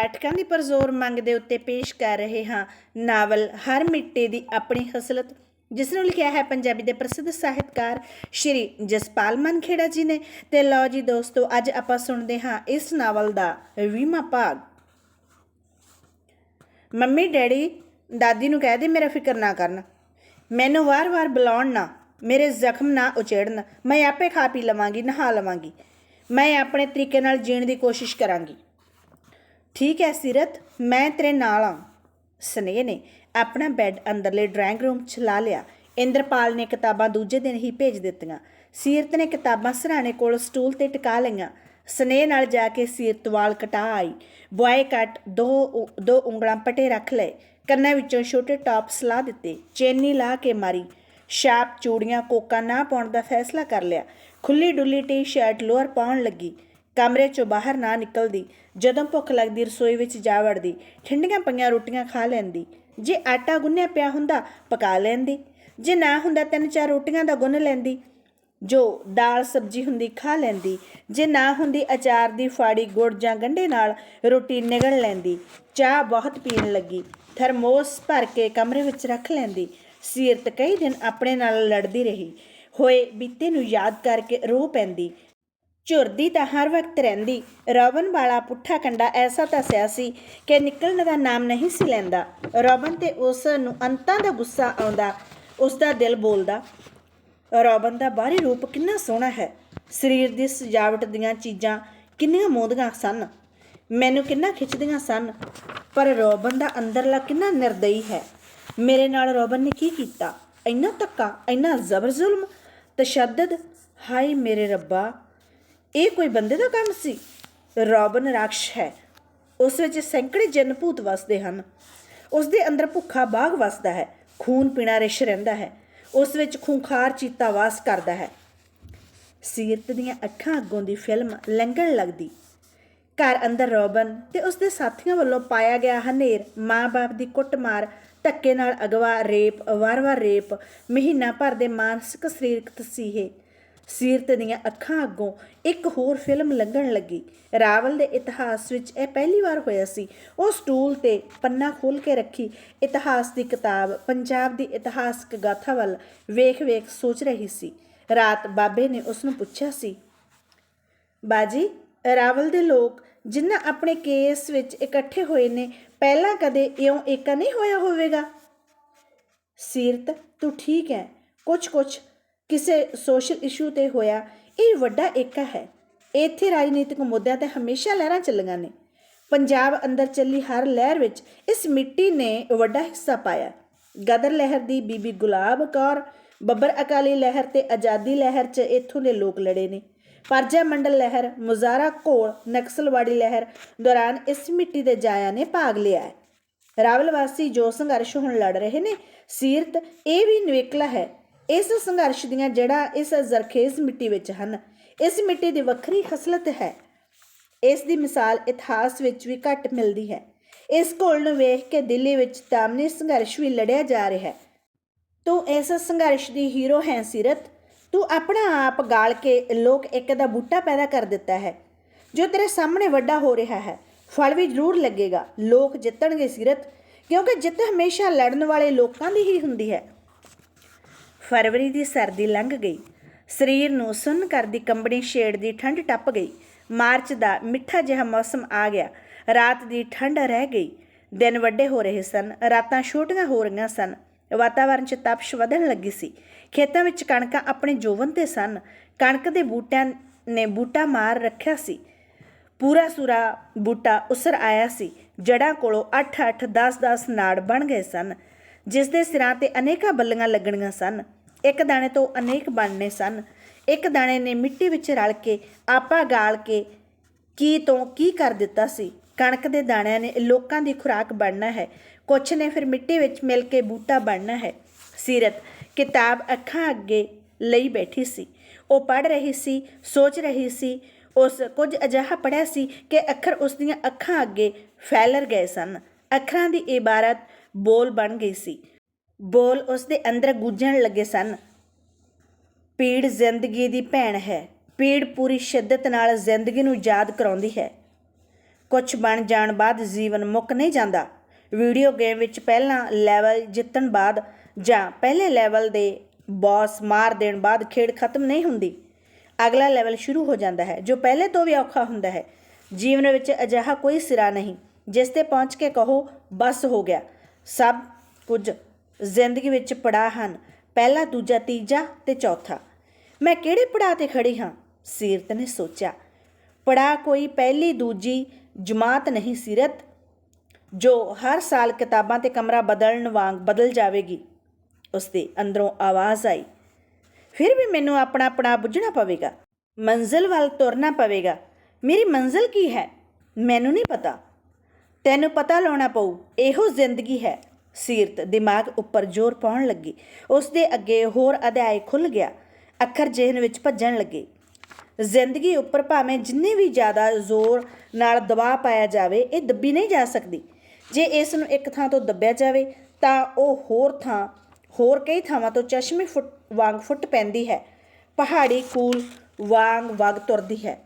ਪਾਠਕਾਂ ਦੀ ਪਰਜ਼ੋਰ ਮੰਗ ਦੇ ਉੱਤੇ ਪੇਸ਼ ਕਰ ਰਹੇ ਹਾਂ। ਨਾਵਲ ਹਰ ਮਿੱਟੇ ਦੀ ਆਪਣੀ ਹਸਲਤ, ਜਿਸ ਨੂੰ ਲਿਖਿਆ ਹੈ ਪੰਜਾਬੀ ਦੇ ਪ੍ਰਸਿੱਧ ਸਾਹਿਤਕਾਰ ਸ਼੍ਰੀ ਜਸਪਾਲ ਮਨਖੇੜਾ ਜੀ ਨੇ। ਤੇ ਲਓ ਜੀ ਦੋਸਤੋ, ਅੱਜ ਆਪਾਂ ਸੁਣਦੇ ਹਾਂ ਇਸ ਨਾਵਲ ਦਾ 20ਵਾਂ ਭਾਗ। ਮੰਮੀ, ਡੈਡੀ, ਦਾਦੀ ਨੂੰ ਕਹਿ ਦੇ ਮੇਰਾ ਫਿਕਰ ਨਾ ਕਰਨ। ਮੈਨੂੰ ਵਾਰ-ਵਾਰ ਬੁਲਾਉਣ ਨਾ, ਮੇਰੇ ਜ਼ਖਮ ਨਾ ਉਚੇੜਨ। ਮੈਂ ਆਪੇ ਖਾ ਪੀ ਲਵਾਂਗੀ, ਨਹਾ ਲਵਾਂਗੀ। ਮੈਂ ਆਪਣੇ ਤਰੀਕੇ ਨਾਲ ਜੀਣ ਦੀ ਕੋਸ਼ਿਸ਼ ਕਰਾਂਗੀ। ਠੀਕ ਹੈ ਸਿਰਤ, ਮੈਂ ਤੇਰੇ ਨਾਲ ਆ। ਸਨੇਹ ਨੇ ਆਪਣਾ ਬੈੱਡ ਅੰਦਰਲੇ ਡਰਾਇੰਗ ਰੂਮ 'ਚ ਲਾ ਲਿਆ। ਇੰਦਰਪਾਲ ਨੇ ਕਿਤਾਬਾਂ ਦੂਜੇ ਦਿਨ ਹੀ ਭੇਜ ਦਿੱਤੀਆਂ। ਸੀਰਤ ਨੇ ਕਿਤਾਬਾਂ ਸਰਾਣੇ ਕੋਲ ਸਟੂਲ ਤੇ ਟਿਕਾ ਲਈਆਂ। ਸਨੇਹ ਨਾਲ ਜਾ ਕੇ ਸੀਰਤ ਵਾਲ ਕਟਾ ਆਈ। ਬੁਆਏ ਕੱਟ ਦੋ ਉ- ਦੋ ਉਂਗਲਾਂ ਪਟੇ ਰੱਖ ਲਏ। ਕੰਨਾਂ ਵਿੱਚੋਂ ਛੋਟੇ ਟਾਪਸ ਲਾ ਦਿੱਤੇ। ਚੇਨੀ ਲਾ ਕੇ ਮਾਰੀ। ਸ਼ਾਪ ਚੂੜੀਆਂ ਕੋਕਾ ਨਾ ਪਾਉਣ ਦਾ ਫੈਸਲਾ ਕਰ ਲਿਆ। ਖੁੱਲੀ ਡੁੱਲੀ ਟੀ-ਸ਼ਰਟ ਲੋਅਰ ਪਾਉਣ ਲੱਗੀ। ਕਮਰੇ ਚੋਂ ਬਾਹਰ ਨਾ ਨਿਕਲਦੀ। ਜਦੋਂ ਭੁੱਖ ਲੱਗਦੀ, ਰਸੋਈ ਵਿੱਚ ਜਾ ਵੜਦੀ। ਠੰਡੀਆਂ ਪਈਆਂ ਰੋਟੀਆਂ ਖਾ ਲੈਂਦੀ। ਜੇ ਆਟਾ ਗੁੰਨਿਆ ਪਿਆ ਹੁੰਦਾ, ਪਕਾ ਲੈਂਦੀ। ਜੇ ਨਾ ਹੁੰਦਾ, ਤਿੰਨ ਚਾਰ ਰੋਟੀਆਂ ਦਾ ਗੁੰਨ ਲੈਂਦੀ। ਜੋ ਦਾਲ ਸਬਜੀ ਹੁੰਦੀ, ਖਾ ਲੈਂਦੀ। ਜੇ ਨਾ ਹੁੰਦੀ, ਅਚਾਰ ਦੀ ਫਾੜੀ, ਗੁੜ ਜਾਂ ਗੰਢੇ ਨਾਲ ਰੋਟੀ ਨਿਗਲ ਲੈਂਦੀ। ਚਾਹ ਬਹੁਤ ਪੀਣ ਲੱਗੀ। ਥਰਮੋਸ ਭਰ ਕੇ ਕਮਰੇ ਵਿੱਚ ਰੱਖ ਲੈਂਦੀ। ਸੀਰਤ ਕਈ ਦਿਨ ਆਪਣੇ ਨਾਲ ਲੜਦੀ ਰਹੀ। ਹੋਏ ਬੀਤੇ ਨੂੰ ਯਾਦ ਕਰਕੇ ਰੋ ਪੈਂਦੀ। ਝੁਰਦੀ ਤਾਂ ਹਰ ਵਕਤ ਰਹਿੰਦੀ। ਰੋਬਨ ਵਾਲਾ ਪੁੱਠਾ ਕੰਡਾ ਐਸਾ ਧਸਿਆ ਸੀ ਕਿ ਨਿਕਲਣ ਦਾ ਨਾਮ ਨਹੀਂ ਸੀ ਲੈਂਦਾ। ਰੋਬਨ ਤੇ ਉਸ ਨੂੰ ਅੰਤਾਂ ਦਾ ਗੁੱਸਾ ਆਉਂਦਾ। ਉਸ ਦਾ ਦਿਲ ਬੋਲਦਾ ਰੋਬਨ ਦਾ ਬਾਹਰੀ ਰੂਪ ਕਿੰਨਾ ਸੋਹਣਾ ਹੈ। ਸਰੀਰ ਦੀ ਸਜਾਵਟ ਦੀਆਂ ਚੀਜ਼ਾਂ ਕਿੰਨੀਆਂ ਮੋਹਦੀਆਂ ਸਨ। ਮੈਨੂੰ ਕਿੰਨਾ ਖਿੱਚਦੀਆਂ ਸਨ। ਪਰ ਰੋਬਨ ਦਾ ਅੰਦਰਲਾ ਕਿੰਨਾ ਨਿਰਦਈ ਹੈ। ਮੇਰੇ ਨਾਲ ਰੋਬਨ ਨੇ ਕੀ ਕੀਤਾ? ਇੰਨਾ ਧੱਕਾ, ਇੰਨਾ ਜ਼ਬਰ ਜ਼ੁਲਮ, ਤਸ਼ੱਦਦ? ਹਾਏ ਮੇਰੇ ਰੱਬਾ ਇਹ ਕੋਈ ਬੰਦੇ ਦਾ ਕੰਮ ਸੀ? ਰੋਬਨ ਰਾਖਸ਼ ਹੈ। ਉਸ ਵਿੱਚ ਸੈਂਕੜੇ ਜਨ ਭੂਤ ਵਸਦੇ ਹਨ। ਉਸ ਦੇ ਅੰਦਰ ਭੁੱਖਾ ਬਾਗ ਵਸਦਾ ਹੈ। ਖੂਨ ਪੀਣਾ ਰਿਸ਼ ਰਹਿੰਦਾ ਹੈ। ਉਸ ਵਿੱਚ ਖੂੰਖਾਰ ਚੀਤਾ ਵਾਸ ਕਰਦਾ ਹੈ। ਸੀਰਤ ਦੀਆਂ ਅੱਖਾਂ ਅੱਗੋਂ ਦੀ ਫਿਲਮ ਲੰਘਣ ਲੱਗਦੀ। ਘਰ ਅੰਦਰ ਰੋਬਨ ਤੇ ਉਸ ਦੇ ਸਾਥੀਆਂ ਵੱਲੋਂ ਪਾਇਆ ਗਿਆ ਹਨੇਰ, ਮਾਂ-ਬਾਪ ਦੀ ਕੁੱਟਮਾਰ, ਧੱਕੇ ਨਾਲ ਅਗਵਾ, ਰੇਪ, ਵਾਰ-ਵਾਰ ਰੇਪ, ਮਹੀਨਾ ਭਰ ਦੇ ਮਾਨਸਿਕ ਸਰੀਰਕ ਤਸੀਹੇ ਸੀਰਤ ਦੀਆਂ ਅੱਖਾਂ ਅੱਗੋਂ ਇੱਕ ਹੋਰ ਫਿਲਮ ਲੰਘਣ ਲੱਗੀ। ਰਾਵਲ ਦੇ ਇਤਿਹਾਸ ਵਿੱਚ ਇਹ ਪਹਿਲੀ ਵਾਰ ਹੋਇਆ ਸੀ। ਉਹ ਸਟੂਲ ਤੇ ਪੰਨਾ ਖੋਲ ਕੇ ਰੱਖੀ। ਇਤਿਹਾਸ ਦੀ ਕਿਤਾਬ, ਪੰਜਾਬ ਦੀ ਇਤਿਹਾਸਕ ਗਾਥਾ ਵੱਲ ਵੇਖ-ਵੇਖ ਸੋਚ ਰਹੀ ਸੀ। ਰਾਤ ਬਾਬੇ ਨੇ ਉਸ ਨੂੰ ਪੁੱਛਿਆ ਸੀ, ਬਾਜੀ, ਰਾਵਲ ਦੇ ਲੋਕ ਜਿਨ੍ਹਾਂ ਆਪਣੇ ਕੇਸ ਵਿੱਚ ਇਕੱਠੇ ਹੋਏ ਨੇ, ਪਹਿਲਾਂ ਕਦੇ ਇਉਂ ਏਕਾ ਨਹੀਂ ਹੋਇਆ ਹੋਵੇਗਾ? ਸੀਰਤ, ਤੂੰ ਠੀਕ ਹੈ ਕੁਝ ਕੁਝ ਕਿਸੇ ਸੋਸ਼ਲ ਇਸ਼ੂ ਤੇ ਹੋਇਆ, ਇਹ ਵੱਡਾ ਏਕਾ ਹੈ। ਇੱਥੇ ਰਾਜਨੀਤਿਕ ਮੁੱਦਿਆਂ ਤੇ ਹਮੇਸ਼ਾ ਲਹਿਰਾਂ ਚੱਲੀਆਂ ਨੇ। ਪੰਜਾਬ ਅੰਦਰ ਚੱਲੀ ਹਰ ਲਹਿਰ ਵਿੱਚ ਇਸ ਮਿੱਟੀ ਨੇ ਵੱਡਾ ਹਿੱਸਾ ਪਾਇਆ। ਗਦਰ ਲਹਿਰ ਦੀ ਬੀਬੀ ਗੁਲਾਬ ਕੌਰ, ਬੱਬਰ ਅਕਾਲੀ ਲਹਿਰ ਤੇ ਆਜ਼ਾਦੀ ਲਹਿਰ 'ਚ ਇੱਥੋਂ ਦੇ ਲੋਕ ਲੜੇ ਨੇ। ਪਰਜਾ ਮੰਡਲ ਲਹਿਰ ਮੁਜ਼ਾਰਾ ਘੋਲ, ਨਕਸਲਵਾੜੀ ਲਹਿਰ ਦੌਰਾਨ ਇਸ ਮਿੱਟੀ ਦੇ ਜਾਇਆਂ ਨੇ ਭਾਗ ਲਿਆ ਹੈ। ਰਾਵਲ ਵਾਸੀ ਜੋ ਸੰਘਰਸ਼ ਹੁਣ ਲੜ ਰਹੇ ਨੇ। ਸੀਰਤ, ਇਹ ਵੀ ਨਿਵੇਕਲਾ ਹੈ ਇਸ ਸੰਘਰਸ਼ ਦੀਆਂ ਜੜ੍ਹਾਂ ਇਸ ਜ਼ਰਖੇਜ਼ ਮਿੱਟੀ ਵਿੱਚ ਹਨ। ਇਸ ਮਿੱਟੀ ਦੀ ਵੱਖਰੀ ਖਸਲਤ ਹੈ। ਇਸ ਦੀ ਮਿਸਾਲ ਇਤਿਹਾਸ ਵਿੱਚ ਵੀ ਘੱਟ ਮਿਲਦੀ ਹੈ। ਇਸ ਘੋਲ ਨੂੰ ਵੇਖ ਕੇ ਦਿੱਲੀ ਵਿੱਚ ਤਾਮਨੀ ਸੰਘਰਸ਼ ਵੀ ਲੜਿਆ ਜਾ ਰਿਹਾ ਹੈ। ਤੂੰ ਇਸ ਸੰਘਰਸ਼ ਦੀ ਹੀਰੋ ਹੈ ਸਿਰਤ। ਤੂੰ ਆਪਣਾ ਆਪ ਗਾਲ ਕੇ ਲੋਕ ਇੱਕ ਦਾ ਬੂਟਾ ਪੈਦਾ ਕਰ ਦਿੱਤਾ ਹੈ। ਜੋ ਤੇਰੇ ਸਾਹਮਣੇ ਵੱਡਾ ਹੋ ਰਿਹਾ ਹੈ, ਫਲ ਵੀ ਜ਼ਰੂਰ ਲੱਗੇਗਾ। ਲੋਕ ਜਿੱਤਣਗੇ ਸਿਰਤ, ਕਿਉਂਕਿ ਜਿੱਤ ਹਮੇਸ਼ਾ ਲੜਨ ਵਾਲੇ ਲੋਕਾਂ ਦੀ ਹੀ ਹੁੰਦੀ ਹੈ। ਫਰਵਰੀ ਦੀ ਸਰਦੀ ਲੰਘ ਗਈ। ਸਰੀਰ ਨੂੰ ਸੁੰਨ ਕਰਦੀ ਕੰਬਣੀ ਛੇੜ ਦੀ ਠੰਡ ਟੱਪ ਗਈ। ਮਾਰਚ ਦਾ ਮਿੱਠਾ ਜਿਹਾ ਮੌਸਮ ਆ ਗਿਆ। ਰਾਤ ਦੀ ਠੰਡ ਰਹਿ ਗਈ। ਦਿਨ ਵੱਡੇ ਹੋ ਰਹੇ ਸਨ। ਰਾਤਾਂ ਛੋਟੀਆਂ ਹੋ ਰਹੀਆਂ ਸਨ। ਵਾਤਾਵਰਣ 'ਚ ਤਪਸ਼ ਵਧਣ ਲੱਗੀ ਸੀ। ਖੇਤਾਂ ਵਿੱਚ ਕਣਕਾਂ ਆਪਣੇ ਜੋਵਨ ਤੇ ਸਨ। ਕਣਕ ਦੇ ਬੂਟਿਆਂ ਨੇ ਬੂਟਾ ਮਾਰ ਰੱਖਿਆ ਸੀ। ਪੂਰਾ ਸੂਰਾ ਬੂਟਾ ਉਸਰ ਆਇਆ ਸੀ। ਜੜਾਂ ਕੋਲੋਂ 8-8 10-10 ਨਾੜ ਬਣ ਗਏ ਸਨ। ਜਿਸ ਦੇ ਸਿਰਾਂ ਤੇ ਅਨੇਕਾਂ ਬੱਲੀਆਂ ਲੱਗਣੀਆਂ ਸਨ। ਇੱਕ ਦਾਣੇ ਤੋਂ ਅਨੇਕ ਬਣਨੇ ਸਨ। ਇੱਕ ਦਾਣੇ ਨੇ ਮਿੱਟੀ ਵਿੱਚ ਰਲ ਕੇ ਆਪਾ ਗਾਲ ਕੇ ਕੀ ਤੋਂ ਕੀ ਕਰ ਦਿੱਤਾ ਸੀ। ਕਣਕ ਦੇ ਦਾਣਿਆਂ ਨੇ ਲੋਕਾਂ ਦੀ ਖੁਰਾਕ ਬਣਨਾ ਹੈ। ਕੁਛ ਨੇ ਫਿਰ ਮਿੱਟੀ ਵਿੱਚ ਮਿਲ ਕੇ ਬੂਟਾ ਬਣਨਾ ਹੈ। ਸੀਰਤ ਕਿਤਾਬ ਅੱਖਾਂ ਅੱਗੇ ਲਈ ਬੈਠੀ ਸੀ। ਉਹ ਪੜ ਰਹੀ ਸੀ, ਸੋਚ ਰਹੀ ਸੀ। ਉਸ ਕੁਝ ਅਜਿਹਾ ਪੜਿਆ ਸੀ ਕਿ ਅੱਖਰ ਉਸ ਦੀਆਂ ਅੱਖਾਂ ਅੱਗੇ ਫੈਲਰ ਗਏ ਸਨ। ਅੱਖਰਾਂ ਦੀ ਇਬਾਰਤ ਬੋਲ ਬਣ ਗਈ ਸੀ। ਬੋਲ ਉਸ ਦੇ ਅੰਦਰ ਗੂੰਜਣ ਲੱਗੇ ਸਨ। ਪੀੜ ਜ਼ਿੰਦਗੀ ਦੀ ਭੈਣ ਹੈ। ਪੀੜ ਪੂਰੀ ਸ਼ਿੱਦਤ ਨਾਲ ਜ਼ਿੰਦਗੀ ਨੂੰ ਯਾਦ ਕਰਾਉਂਦੀ ਹੈ। ਕੁਝ ਬਣ ਜਾਣ ਬਾਅਦ ਜੀਵਨ ਮੁੱਕ ਨਹੀਂ ਜਾਂਦਾ। ਵੀਡੀਓ ਗੇਮ ਵਿੱਚ ਪਹਿਲਾਂ ਲੈਵਲ ਜਿੱਤਣ ਬਾਅਦ ਜਾਂ ਪਹਿਲੇ ਲੈਵਲ ਦੇ ਬੌਸ ਮਾਰ ਦੇਣ ਬਾਅਦ ਖੇਡ ਖਤਮ ਨਹੀਂ ਹੁੰਦੀ। ਅਗਲਾ ਲੈਵਲ ਸ਼ੁਰੂ ਹੋ ਜਾਂਦਾ ਹੈ, ਜੋ ਪਹਿਲੇ ਤੋਂ ਵੀ ਔਖਾ ਹੁੰਦਾ ਹੈ। ਜੀਵਨ ਵਿੱਚ ਅਜਿਹਾ ਕੋਈ ਸਿਰਾ ਨਹੀਂ, ਜਿਸ ਤੇ ਪਹੁੰਚ ਕੇ ਕਹੋ, ਬਸ ਹੋ ਗਿਆ। ਸਭ ਕੁਝ ਜ਼ਿੰਦਗੀ ਵਿੱਚ ਪੜਾਅ ਹਨ। ਪਹਿਲਾ, ਦੂਜਾ, ਤੀਜਾ ਤੇ ਚੌਥਾ। ਮੈਂ ਕਿਹੜੇ ਪੜਾਅ ਤੇ ਖੜੀ ਹਾਂ? ਸੀਰਤ ਨੇ ਸੋਚਿਆ। ਪੜਾਅ ਕੋਈ ਪਹਿਲੀ, ਦੂਜੀ ਜਮਾਤ ਨਹੀਂ ਸੀਰਤ, ਜੋ ਹਰ ਸਾਲ ਕਿਤਾਬਾਂ ਤੇ ਕਮਰਾ ਬਦਲਣ ਵਾਂਗ ਬਦਲ ਜਾਵੇਗੀ। ਉਸਦੇ ਅੰਦਰੋਂ ਆਵਾਜ਼ ਆਈ, ਫਿਰ ਵੀ ਮੈਨੂੰ ਆਪਣਾ ਆਪਣਾ ਬੁੱਝਣਾ ਪਵੇਗਾ? ਮੰਜ਼ਿਲ ਵੱਲ ਤੁਰਨਾ ਪਵੇਗਾ? ਮੇਰੀ ਮੰਜ਼ਿਲ ਕੀ ਹੈ? ਮੈਨੂੰ ਨਹੀਂ ਪਤਾ। ਤੈਨੂੰ ਪਤਾ ਲਾਉਣਾ ਪਊ, ਇਹੋ ਜ਼ਿੰਦਗੀ ਹੈ। ਸੀਰਤ ਦਿਮਾਗ ਉੱਪਰ ਜ਼ੋਰ ਪਾਉਣ ਲੱਗੀ। ਉਸ ਦੇ ਅੱਗੇ ਹੋਰ ਅਧਿਆਇ ਖੁੱਲ ਗਿਆ। ਅੱਖਰ ਜਿਹਨ ਵਿੱਚ ਭੱਜਣ ਲੱਗੇ। ਜ਼ਿੰਦਗੀ ਉੱਪਰ ਭਾਵੇਂ ਜਿੰਨੇ ਵੀ ਜ਼ਿਆਦਾ ਜ਼ੋਰ ਨਾਲ ਦਬਾਅ ਪਾਇਆ ਜਾਵੇ, ਇਹ ਦੱਬੀ ਨਹੀਂ ਜਾ ਸਕਦੀ। ਜੇ ਇਸ ਨੂੰ ਇੱਕ ਥਾਂ ਤੋਂ ਦੱਬਿਆ ਜਾਵੇ, ਤਾਂ ਉਹ ਹੋਰ ਥਾਂ, ਹੋਰ ਕਈ ਥਾਵਾਂ ਤੋਂ ਚਸ਼ਮੇ ਫੁੱਟ, ਵਾਂਗ ਫੁੱਟ ਪੈਂਦੀ ਹੈ। ਪਹਾੜੀ ਕੂਲ ਵਾਂਗ ਵਗ ਤੁਰਦੀ ਹੈ।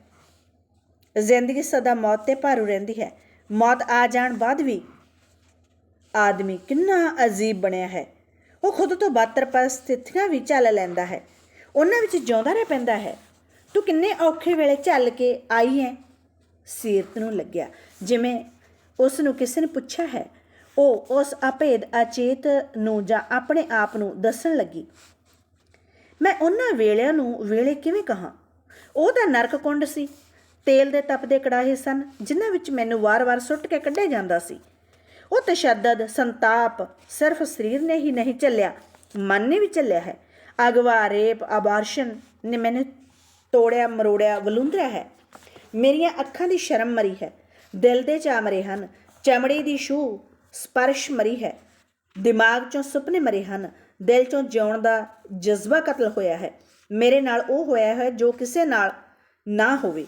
ਜ਼ਿੰਦਗੀ ਸਦਾ ਮੌਤ ਤੇ ਭਾਰੂ ਰਹਿੰਦੀ ਹੈ। ਮੌਤ ਆ ਜਾਣ ਬਾਅਦ ਵੀ ਆਦਮੀ ਕਿੰਨਾ ਅਜੀਬ ਬਣਿਆ ਹੈ। ਉਹ ਖੁਦ ਤੋਂ ਬਾਤਰ ਪਰਿਸਥਿਤੀਆਂ ਵੀ ਚੱਲ ਲੈਂਦਾ ਹੈ। ਉਹਨਾਂ ਵਿੱਚ ਜਿਉਂਦਾ ਰਹਿ ਪੈਂਦਾ ਹੈ। ਤੂੰ ਕਿੰਨੇ ਔਖੇ ਵੇਲੇ ਚੱਲ ਕੇ ਆਈ ਹੈ? ਸੀਰਤ ਨੂੰ ਲੱਗਿਆ। ਜਿਵੇਂ ਉਸ ਨੂੰ ਕਿਸੇ ਨੇ ਪੁੱਛਿਆ ਹੈ, ਉਹ ਉਸ ਅਭੇਦ, ਅਚੇਤ ਨੂੰ ਜਾਂ ਆਪਣੇ ਆਪ ਨੂੰ ਦੱਸਣ ਲੱਗੀ। ਮੈਂ ਉਹਨਾਂ ਵੇਲਿਆਂ ਨੂੰ ਵੇਲੇ ਕਿਵੇਂ ਕਹਾਂ? ਉਹ ਤਾਂ ਨਰਕ ਕੁੰਡ ਸੀ। ਤੇਲ ਦੇ ਤਪਦੇ ਕੜਾਹੇ ਸਨ, ਜਿਨ੍ਹਾਂ ਵਿੱਚ ਮੈਨੂੰ ਵਾਰ-ਵਾਰ ਸੁੱਟ ਕੇ ਕੱਢਿਆ ਜਾਂਦਾ ਸੀ। ਉਹ ਤਸ਼ੱਦਦ ਸੰਤਾਪ ਸਿਰਫ ਸਰੀਰ ਨੇ ਹੀ ਨਹੀਂ ਚੱਲਿਆ ਮਨ ਨੇ ਵੀ ਚੱਲਿਆ ਹੈ। ਅਗਵਾ, ਰੇਪ ਅਬਾਰਸ਼ਨ ਨੇ ਮੈਨੂੰ ਤੋੜਿਆ, ਮਰੋੜਿਆ ਵਲੂੰਦਰਿਆ ਹੈ। ਮੇਰੀਆਂ ਅੱਖਾਂ ਦੀ ਸ਼ਰਮ ਮਰੀ ਹੈ, ਦਿਲ ਦੇ ਚਾਮਰੇ ਹਨ, ਚਮੜੀ ਦੀ ਛੂ, ਸਪਰਸ਼ ਮਰੀ ਹੈ। ਦਿਮਾਗ ਚੋਂ ਸੁਪਨੇ ਮਰੇ ਹਨ, ਦਿਲ ਚੋਂ ਜਿਉਣ ਦਾ ਜਜ਼ਬਾ ਕਤਲ ਹੋਇਆ ਹੈ। ਮੇਰੇ ਨਾਲ ਉਹ ਹੋਇਆ ਹੈ ਜੋ ਕਿਸੇ ਨਾਲ ਨਾ ਹੋਵੇ।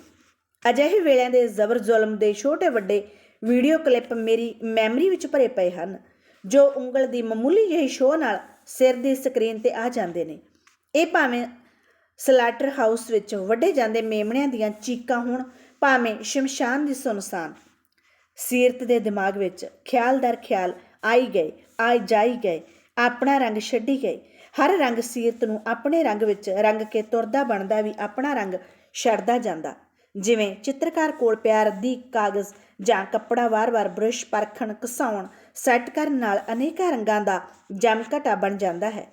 ਅਜਿਹੇ ਵੇਲਿਆਂ ਦੇ ਜ਼ਬਰ ਜ਼ੁਲਮ ਦੇ ਛੋਟੇ ਵੱਡੇ ਵੀਡੀਓ ਕਲਿੱਪ ਮੇਰੀ ਮੈਮਰੀ ਵਿੱਚ ਭਰੇ ਪਏ ਹਨ, ਜੋ ਉਂਗਲ ਦੀ ਮਾਮੂਲੀ ਜਿਹੀ ਸ਼ੋਅ ਨਾਲ ਸਿਰ ਦੀ ਸਕਰੀਨ ਤੇ ਆ ਜਾਂਦੇ ਨੇ। ਇਹ ਭਾਵੇਂ ਸਲਾਟਰ ਹਾਊਸ ਵਿੱਚ ਵੱਡੇ ਜਾਂਦੇ ਮੇਮਣਿਆਂ ਦੀਆਂ ਚੀਕਾਂ ਹੋਣ, ਭਾਵੇਂ ਸ਼ਮਸ਼ਾਨ ਦੀ ਸੁਨਸਾਨ ਸੀਰਤ ਦੇ ਦਿਮਾਗ ਵਿੱਚ ਖਿਆਲ ਦਰ ਖਿਆਲ ਆਈ ਗਏ, ਆਈ ਜਾਈ ਗਏ, ਆਪਣਾ ਰੰਗ ਛੱਡੀ ਗਏ। ਹਰ ਰੰਗ ਸੀਰਤ ਨੂੰ ਆਪਣੇ ਰੰਗ ਵਿੱਚ ਰੰਗ ਕੇ ਤੁਰਦਾ ਬਣਦਾ ਵੀ ਆਪਣਾ ਰੰਗ ਛੱਡਦਾ ਜਾਂਦਾ। ਜਿਵੇਂ ਚਿੱਤਰਕਾਰ ਕੋਲ ਪਿਆ ਰੱਦੀ ਕਾਗਜ਼ ਜਾਂ ਕੱਪੜਾ ਵਾਰ-ਵਾਰ ਬ੍ਰਸ਼ ਪਰਖਣ ਘਸਾਉਣ ਸੈੱਟ ਕਰਨ ਨਾਲ ਅਨੇਕਾਂ ਰੰਗਾਂ ਦਾ ਜਮਘਟਾ ਬਣ ਜਾਂਦਾ ਹੈ।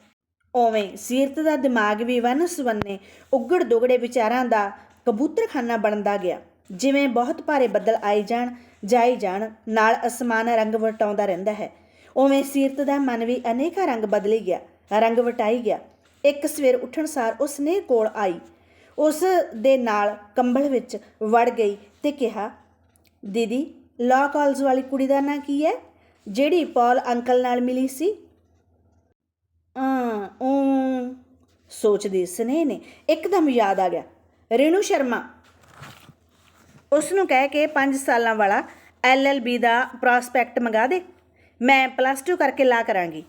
ਉਵੇਂ ਸੀਰਤ ਦਾ ਦਿਮਾਗ ਵੀ ਵੰਨ-ਸੁਵੰਨੇ ਉੱਗੜ ਦੁਗੜੇ ਵਿਚਾਰਾਂ ਦਾ ਕਬੂਤਰਖਾਨਾ ਬਣਦਾ ਗਿਆ, ਜਿਵੇਂ ਬਹੁਤ ਭਾਰੇ ਬੱਦਲ ਆਈ ਜਾਣ ਜਾਈ ਜਾਣ, ਨਾਲ ਅਸਮਾਨ ਰੰਗ ਵਟਾਉਂਦਾ ਰਹਿੰਦਾ ਹੈ। ਉਵੇਂ ਸੀਰਤ ਦਾ ਮਨ ਵੀ ਅਨੇਕਾਂ ਰੰਗ ਬਦਲੀ ਗਿਆ, ਰੰਗ ਵਟਾਈ ਗਿਆ। ਇੱਕ ਸਵੇਰ ਉੱਠਣ ਸਾਰ ਉਸ ਨੇ ਕੋਲ ਆਈ ਉਸ ਦੇ ਨਾਲ ਕੰਬਲ ਵਿੱਚ ਵੜ ਗਈ ਤੇ ਕਿਹਾ, ਦੀਦੀ, ਲਾਅ ਕਾਲਜ ਵਾਲੀ ਕੁੜੀ ਦਾ ਨਾਂ ਕੀ ਹੈ? ਜਿਹੜੀ ਪੌਲ ਅੰਕਲ ਨਾਲ ਮਿਲੀ ਸੀ? ਆ ਉਹ ਸੋਚਦੀ ਸਨੇਹ ਨੇ, ਇੱਕਦਮ ਯਾਦ ਆ ਗਿਆ। ਰੇਣੂ ਸ਼ਰਮਾ। ਉਸ ਨੂੰ ਕਹਿ ਕੇ 5 ਸਾਲਾਂ ਵਾਲਾ ਐਲਐਲਬੀ ਦਾ ਪ੍ਰੋਸਪੈਕਟ ਮੰਗਾ ਦੇ, ਮੈਂ ਪਲੱਸ 2 ਕਰਕੇ ਲਾ ਕਰਾਂਗੀ।